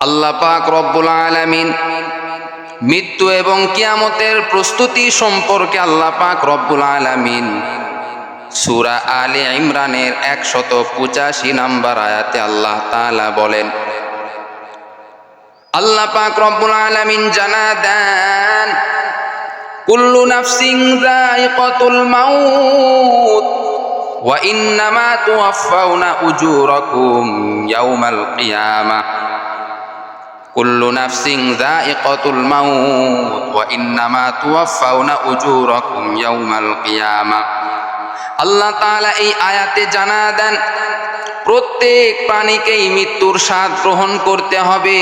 আল্লাহ পাক রব্বুল আলামিন মৃত্যু এবং কিয়ামতের প্রস্তুতি সম্পর্কে আল্লাহ পাক রব্বুল আলামিন সূরা আলে ইমরানের একশত পঁচাশি নাম্বার আয়াতে আল্লাহ তাআলা বলেন, আল্লাহ পাক রব্বুল আলামিন জানা দেন, কুল্লু নাফসিন যায়িকাতুল মাউত ওয়া ইন্নামা তুওয়াফাউনা উজুরাকুম ইয়াউমাল কিয়ামাহ কুল্লু নাফসিন যায়িকাতুল মাউত ওয়া ইন্নামা তুওয়াফাউনা উজুরাকুম ইয়াউমাল কিয়ামাহ আল্লাহ তাআলা এই আয়াতে জানা দেন, প্রত্যেক প্রাণীকেই মৃত্যুর স্বাদ গ্রহণ করতে হবে।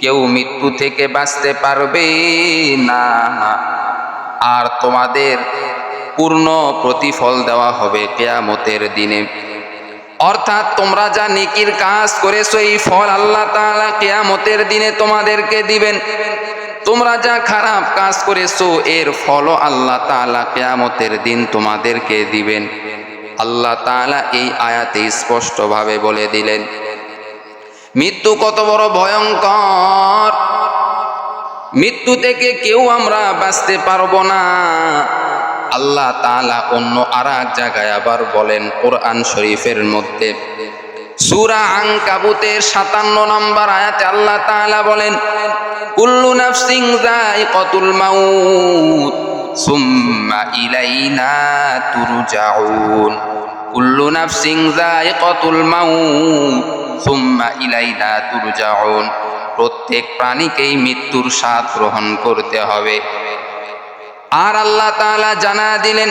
কেউ মৃত্যু থেকে বাঁচতে পারবে না। আর তোমাদের পূর্ণ প্রতিফল দেওয়া হবে কেয়ামতের দিনে। অর্থাৎ তোমরা যা নেকির কাজ করেছ, এই ফল আল্লাহ তাআলা কেয়ামতের দিনে তোমাদেরকে দিবেন। তোমরা যা খারাপ কাজ করেছ, এর ফলও আল্লাহ তাআলা কেয়ামতের দিন তোমাদেরকে দিবেন। আল্লাহ তাআলা এই আয়াতে স্পষ্টভাবে বলে দিলেন, মৃত্যু কত বড় ভয়ঙ্কর। মৃত্যু থেকে কেউ আমরা বাঁচতে পারব না। আল্লাহ তালা অন্য আর এক জায়গায় আবার বলেন কোরআন শরীফের মধ্যে। সূরা আনকাবুতের সাতান্ন নম্বর আয়াতে আল্লাহ তাআলা বলেন, কুল্লু নাফসিন যায়িকাতুল মাউত, সুম্মা ইলাইনা তুরজাউন। কুল্লু নাফসিন যায়িকাতুল মাউত, সুম্মা ইলাইনা তুরজাউন। প্রত্যেক প্রাণীকেই মৃত্যুর স্বাদ গ্রহণ করতে হবে। আর আল্লাহ তাআলা জানা দিলেন,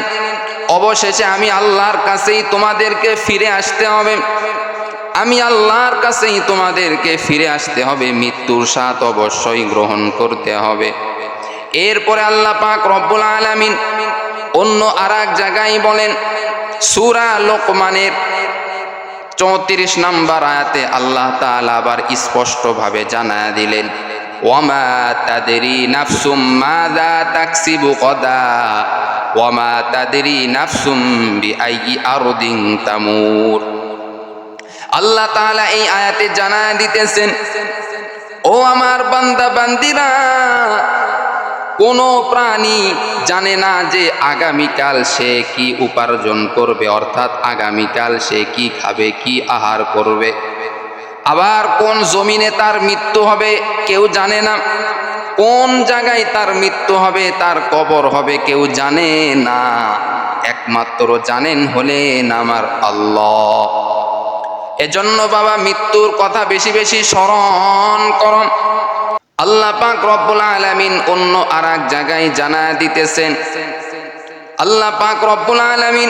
অবশেষে আমি আল্লাহর কাছেই তোমাদেরকে ফিরে আসতে হবে। আমি আল্লাহর কাছেই তোমাদেরকে ফিরে আসতে হবে, মৃত্যুর স্বাদ অবশ্যই গ্রহণ করতে হবে। এরপরে আল্লাহ পাক রব্বুল আলামিন অন্য আর এক জায়গায় বলেন, সূরা লোকমানের চৌত্রিশ নম্বর আয়াতে আল্লাহ তাআলা আবার স্পষ্টভাবে জানায়া দিলেন ওয়ামা তাদেরি নাফসুম মাদা তাকসিবু কদা? ওয়ামা তাদেরি নাফসুম বিআইয়ি আরদিন তামুর? আল্লাহ তাআলা এই আয়াতে জানায়া দিতেছেন, ও আমার বান্দা, বান্দিরা, কোন প্রাণী জানে না যে আগামীকাল সে কি উপার্জন করবে, অর্থাৎ আগামীকাল সে কি খাবে, কি আহার করবে। আবার কোন জমিনে তার মৃত্যু হবে কেউ জানে না। কোন জায়গায় তার মৃত্যু হবে, তার কবর হবে কেউ জানে না। একমাত্র জানেন হলেন আমার আল্লাহ। এজন্য বাবা মৃত্যুর কথা বেশি বেশি স্মরণ করম আল্লাহ পাক রব্বুল আলামিন অন্য আর এক জায়গায় জানা দিতেছেন। আল্লাহ পাক রব্বুল আলামিন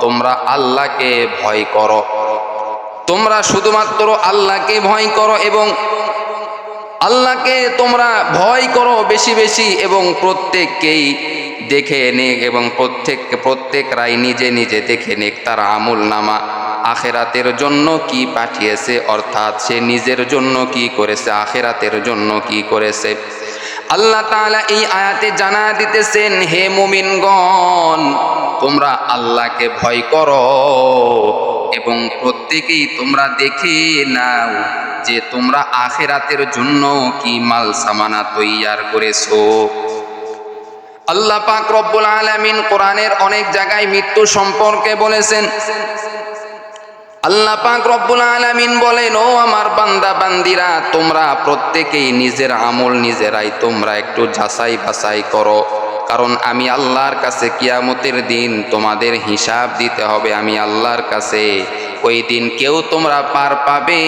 তোমরা আল্লাহকে ভয় করো। তোমরা শুধুমাত্র আল্লাহকে ভয় করো এবং আল্লাহকে তোমরা ভয় করো বেশি বেশি এবং প্রত্যেককেই দেখে নেক এবং প্রত্যেক, প্রত্যেকরাই নিজে নিজে দেখে নেক। তার আমল নামা আখেরাতের জন্য কি পাঠিয়েছে? অর্থাৎ সে নিজের জন্য কি করেছে? আখেরাতের জন্য কি করেছে? আল্লাহ তাআলা এই আয়াতে জানা দিতেছেন, হে মুমিনগণ তোমরা আল্লাহকে ভয় করো এবং প্রত্যেকেই তোমরা দেখে নাও যে তোমরা আখেরাতের জন্য কি মাল সামানা তৈয়ার করেছ। আল্লাহ পাক রব্বুল আলামিন কোরআনের অনেক জায়গায় মৃত্যু সম্পর্কে বলেছেন। আল্লাহ পাক রব্বুল আলামিন বলেন, ও আমার বান্দা, বান্দিরা, তোমরা প্রত্যেকেই নিজের আমল নিজেরাই তোমরা একটু যাচাই বাছাই করো। কারণ আমি আল্লাহর কাছে কিয়ামতের দিন তোমাদের হিসাব দিতে হবে, আমি আল্লাহর কাছে। ওই দিন কেউ তোমরা পার পাবে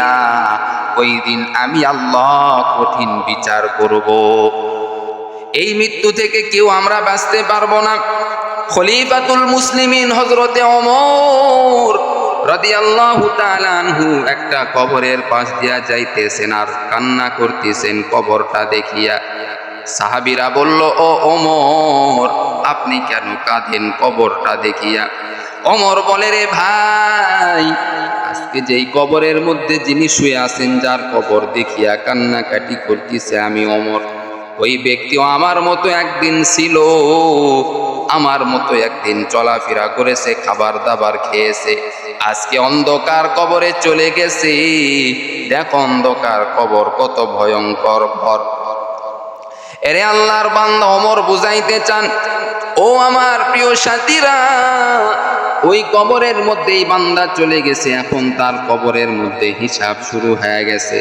না, ওই দিন আমি আল্লাহ কঠিন বিচার করব। এই মৃত্যু থেকে কেউ আমরা বাঁচতে পারব না। খলিফাতুল মুসলিমিন হজরতে অমর একটা কবরের পাশ দিয়া যাইতেছেন আর কান্না করতেছেন কবরটা দেখিয়া। সাহাবীরা বলল, ও ওমর, আপনি কেন কাঁদেন কবরটা দেখিয়া? অমর বলে, রে ভাই, আজকে যেই কবরের মধ্যে যিনি শুয়ে আছেন, যার কবর দেখিয়া কান্নাকাটি করতেছে আমি অমর ওই ব্যক্তিও আমার মতো একদিন ছিল, আমার মতো একদিন চলাফেরা করেছে খাবার দাবার খেয়েছে। আজকে অন্ধকার কবরে চলে গেছে। দেখ অন্ধকার কবর কত ভয়ঙ্কর ঘর এরে আল্লাহর বান্দা অমর বুঝাইতে চান। ও আমার প্রিয় সাথীরা, ওই কবরের মধ্যেই বান্দা চলে গেছে। এখন তার কবরের মধ্যে হিসাব শুরু হয়ে গেছে।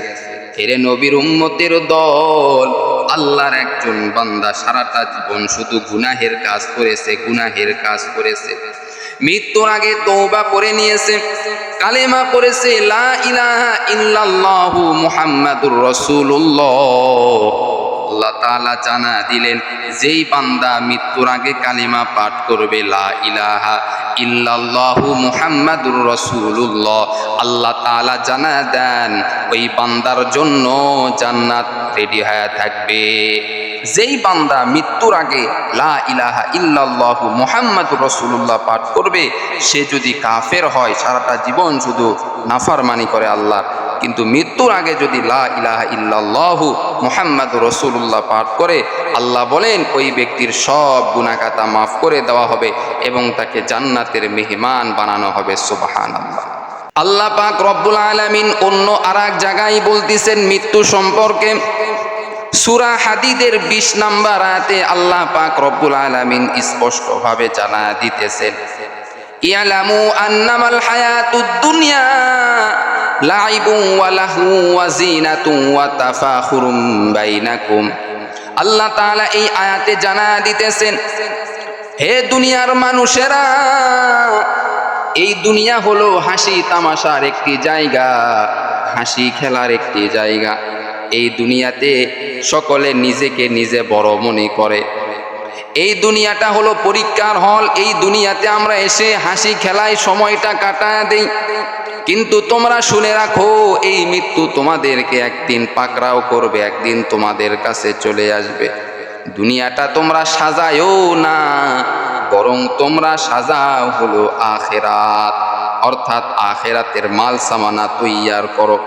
এরে নবীর উম্মতের দল, আল্লাহর একজন বান্দা সারাটা জীবন শুধু গুনাহের কাজ করেছে, গুনাহের কাজ করেছে। মৃত্যুর আগে তৌবা করে নিয়েছে, কালেমা করেছে লা ইলাহা ইল্লাল্লাহু মুহাম্মাদুর রাসূলুল্লাহ। আল্লাহ তাআলা জানা দিলেন, যেই বান্দা মৃত্যুর আগে কালিমা পাঠ করবে, লা ইলাহা ইল্লাল্লাহু মুহাম্মাদুর রাসূলুল্লাহ। আল্লাহ তাআলা জানা দেন, ওই বান্দার জন্য জান্নাত রেডি হয়ে থাকবে। যেই বান্দা মৃত্যুর আগে লা ইলাহা ইল্লাল্লাহু মুহাম্মাদুর রাসূলুল্লাহ পাঠ করবে, সে যদি কাফের হয়, সারাটা জীবন শুধু নাফারমানি করে আল্লাহ কিন্তু মৃত্যুর আগে যদি লা ইলাহা ইল্লাল্লাহু মুহাম্মাদু রসুল্লাহ পাঠ করে, আল্লাহ বলেন, ওই ব্যক্তির সব গুনাকাতা মাফ করে দেওয়া হবে এবং তাকে জান্নাতের মেহমান বানানো হবে সুবাহান আল্লাহ আল্লাহ পাক রব্বুল আলামিন অন্য আর জায়গায় বলতেছেন, মৃত্যু সম্পর্কে। সুরা হাদিদের বিশ নাম্বার আয়াতে আল্লাহ পাক রব্বুল আলামিন স্পষ্টভাবে জানা দিতেছেন, ইয়ালামু আন্নামাল হায়াতুদ দুনিয়া। লাইবুন ওয়া লাহু ওয়া জিনাতুন ওয়া তাফাখুরুম বাইনাকুম। আল্লাহ তাআলা এই আয়াতে জানা দিতেছেন, হে দুনিয়ার মানুষেরা, এই দুনিয়া হলো হাসি তামাশার একটি জায়গা, হাসি খেলার একটি জায়গা। এই দুনিয়াতে সকলে নিজেকে নিজে বড় মনে করে। এই দুনিয়াটা হলো পরীক্ষার হল, এই দুনিয়াতে আমরা এসে হাসি খেলায় সময়টা কাটায় দেই। কিন্তু তোমরা শুনে রাখো, এই মৃত্যু তোমাদেরকে একদিন পাকড়াও করবে, একদিন তোমাদের কাছে চলে আসবে। দুনিয়াটা তোমরা সাজায়ও না, বরং তোমরা সাজাও হলো আখেরাত। অর্থাৎ আখেরাতের মাল সামানা তৈয়ার করো।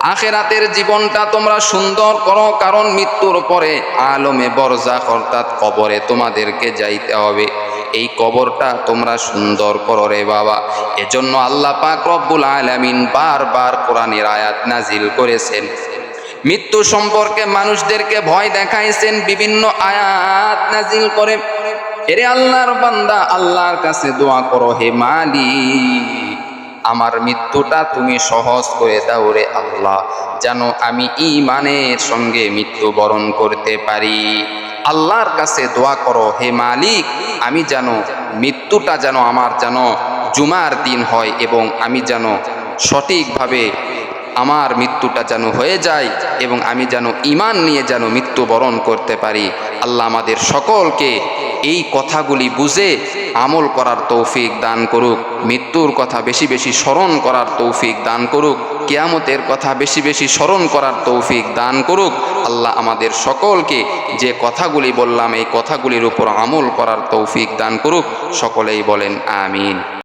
আখেরাতের জীবনটা তোমরা সুন্দর করো, কারণ মৃত্যুর পরে আলমে বরজা অর্থাৎ কবরে তোমাদেরকে যাইতে হবে। এই কবরটা তোমরা সুন্দর করো রে বাবা। এজন্য আল্লাহ পাক রব্বুল আলামিন বারবার কোরআনের আয়াত নাজিল করেছেন। মৃত্যু সম্পর্কে মানুষদেরকে ভয় দেখাইছেন, বিভিন্ন আয়াত নাজিল করে। এরে আল্লাহর বান্দা, আল্লাহর কাছে দোয়া করো, হে মালিক। আমার মৃত্যুটা তুমি সহজ করে দাও রে আল্লাহ, যেন আমি ইমানের সঙ্গে মৃত্যুবরণ করতে পারি। আল্লাহর কাছে দোয়া করো, হে মালিক, আমি যেন মৃত্যুটা যেন আমার যেন জুমার দিন হয় এবং আমি যেন সঠিকভাবে আমার মৃত্যুটা যেন হয়ে যায় এবং আমি যেন ইমান নিয়ে যেন মৃত্যুবরণ করতে পারি। আল্লাহ আমাদের সকলকে এই কথাগুলি বুঝে আমল করার তৌফিক দান করুক, মৃত্যুর কথা বেশি বেশি স্মরণ করার তৌফিক দান করুক, কেয়ামতের কথা বেশি বেশি স্মরণ করার তৌফিক দান করুক, আল্লাহ আমাদের সকলকে যে কথাগুলি বললাম, এই কথাগুলির উপর আমল করার তৌফিক দান করুক, সকলেই বলেন আমিন।